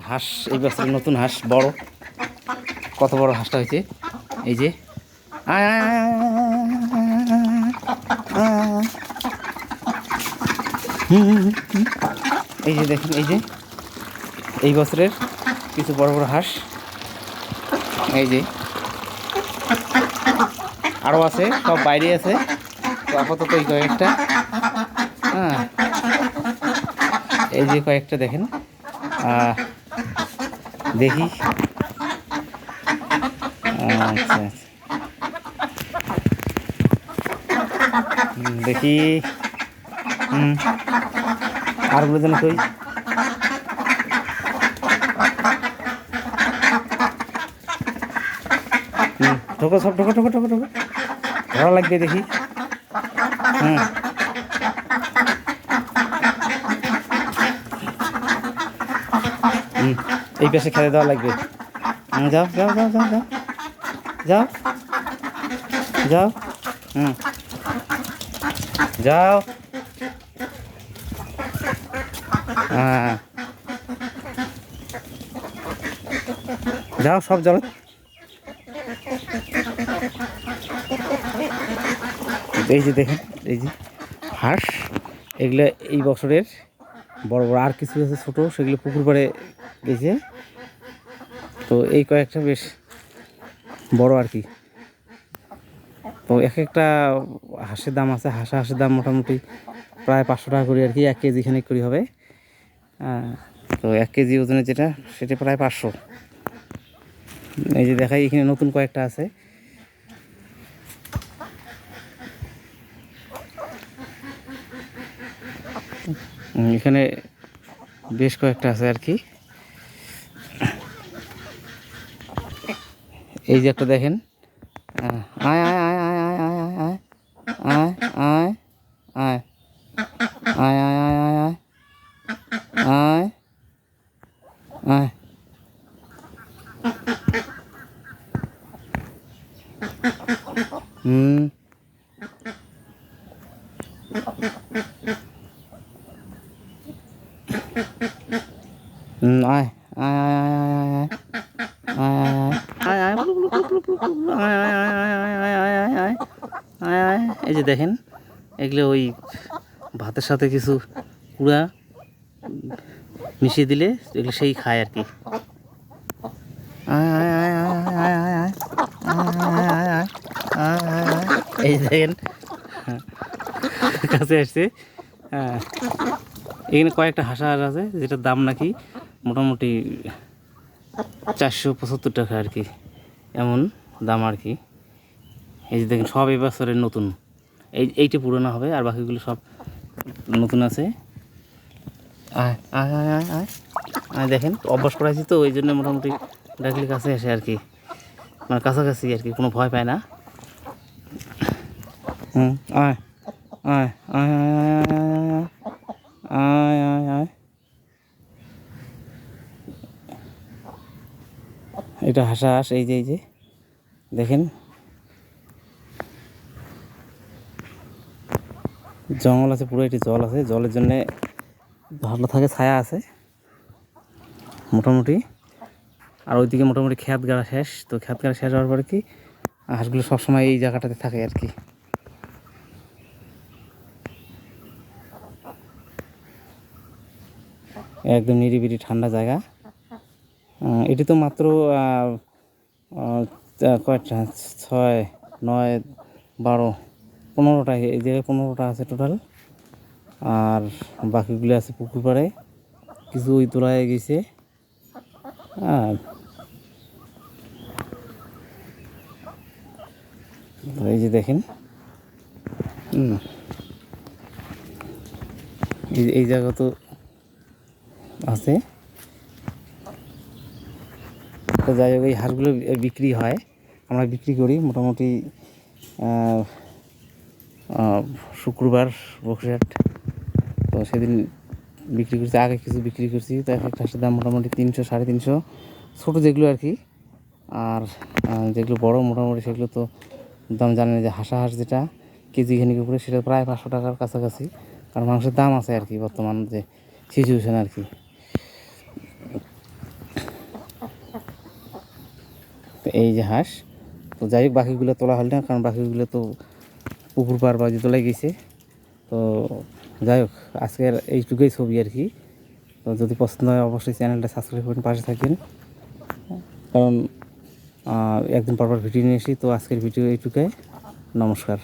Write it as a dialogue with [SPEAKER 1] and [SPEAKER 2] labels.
[SPEAKER 1] হাঁস এই বছর নতুন হাঁস বড় কত বড় হাঁসটা হয়েছে এই যে। এই যে দেখুন এই যে এই বছরের কিছু বড় বড় হাঁস এই যে আরও আছে সব বাইরে আছে তো আপাতত এই কয়েকটা হ্যাঁ এই যে কয়েকটা দেখেন দেখি। আচ্ছা আচ্ছা। দেখি। হুম, আরগুলো যেন কই। ঢোকো সব, ঢোকো ঢোকো ঢোকো ঢোকো। ভালো লাগবে দেখি। হুম। হুম। এই পাশে খেলে দেওয়া লাগবে। যাও যাও যাও যাও যাও। যাও। যাও। হুম। যাও। হ্যাঁ। যাও, সব জল। এই যে দেখেন, এই যে হাঁস, এগুলো এই বছরের বড় বড় আর কিছু আছে ছোটো, সেগুলো পুকুর পাড়ে গেছে তো এই কয়েকটা বেশ বড় আর কি। তো এক একটা হাঁসের দাম আছে, হাঁসা হাঁসের দাম মোটামুটি প্রায় পাঁচশো টাকা করে আর কি, এক কেজি খানিক করে হবে। তো এক কেজি ওজনের যেটা, সেটা প্রায় পাঁচশো। এই যে দেখাই, এখানে নতুন কয়েকটা আছে। এখানে বেশ কয়েকটা আছে আর কি। এই যে একটা দেখেন আহ, আয় আয় আয় আয় আয় আয় আয় আয় আয় আয় আয় আয় আয় আয় আয় আয় আয় হুম হুম আয় আয় আয় আয় আয় আয় আয় আয় এই যে দেখেন, এগুলো ওই ভাতের সাথে কিছু কুড়া মিশিয়ে দিলে এগুলো সেই খায় আর কি। এই দেখেন, কাছে আসছে। হ্যাঁ, এখানে কয়েকটা হাঁসা হাঁস আছে, যেটার দাম নাকি মোটামুটি চারশো পঁচাত্তর টাকা আর কি। এমন দাম আর কি এই যে দেখেন সব এই বছরের নতুন এই এইটা পুরোনো হবে আর বাকিগুলো সব নতুন আছে আয় আয় আয় আয় আয় দেখেন অভ্যাস করাইছি তো ওই জন্য মোটামুটি ডাকলে কাছে আসে আর কি মানে কাছাকাছি আর কি কোনো ভয় পায় না হুম আয় আয় আয় আয় আয় আয় আয় আয় আয় এটা হাসা হাঁস, এই যে এই যে। দেখেন। জঙ্গল আছে, পুরো এটি জল আছে। জলের জন্য ভালো থাকে, ছায়া আছে। মোটামুটি। আর ওইদিকে মোটামুটি খেত গাড়া শেষ। তো খেত গাড়া শেষ হওয়ার পরে কি? হাঁসগুলো সবসময় এই জায়গাটাতে থাকে আর কি। একদম নিরিবিলি ঠান্ডা জায়গা। এটি তো মাত্র কয়টা? ছয়, নয়, বারো, পনেরোটা। এই জায়গায় পনেরোটা আছে টোটাল আর বাকিগুলো আছে পুকুর পাড়ে। কিছু ওই তোলায় গেছে। আর এই যে দেখেন। এই জায়গা তো আছে। তো যাই হোক, এই হাঁসগুলো বিক্রি হয়। আমরা বিক্রি করি মোটামুটি শুক্রবার বক্সিহাট তো সেদিন বিক্রি করছি, আগে কিছু বিক্রি করছি। তো এক একটা হাঁসের দাম মোটামুটি তিনশো, সাড়ে তিনশো। ছোটো যেগুলো আর কি, আর যেগুলো বড় মোটামুটি সেগুলো তো দাম জানেন যে হাঁসা হাঁস যেটা, কেজি খানিক উপরে, সেটা প্রায় পাঁচশো টাকার কাছাকাছি। কারণ মাংসের দাম আছে আর কি বর্তমান যে সিচুয়েশান আর কি। তো এই যে হাঁস। তো যাই হোক, বাকিগুলো তোলা হল না, কারণ বাকিগুলো তো পুকুর পার বাজি তোলাই গেছে। তো যাই হোক, আজকের এইটুকুই ছবি আর কি। তো যদি পছন্দ হয়, অবশ্যই চ্যানেলটা সাবস্ক্রাইব করুন পাশে থাকবেন। কারণ একদিন পরপর পর ভিডিও নিয়ে আসি। তো আজকের ভিডিও এইটুকুই। নমস্কার।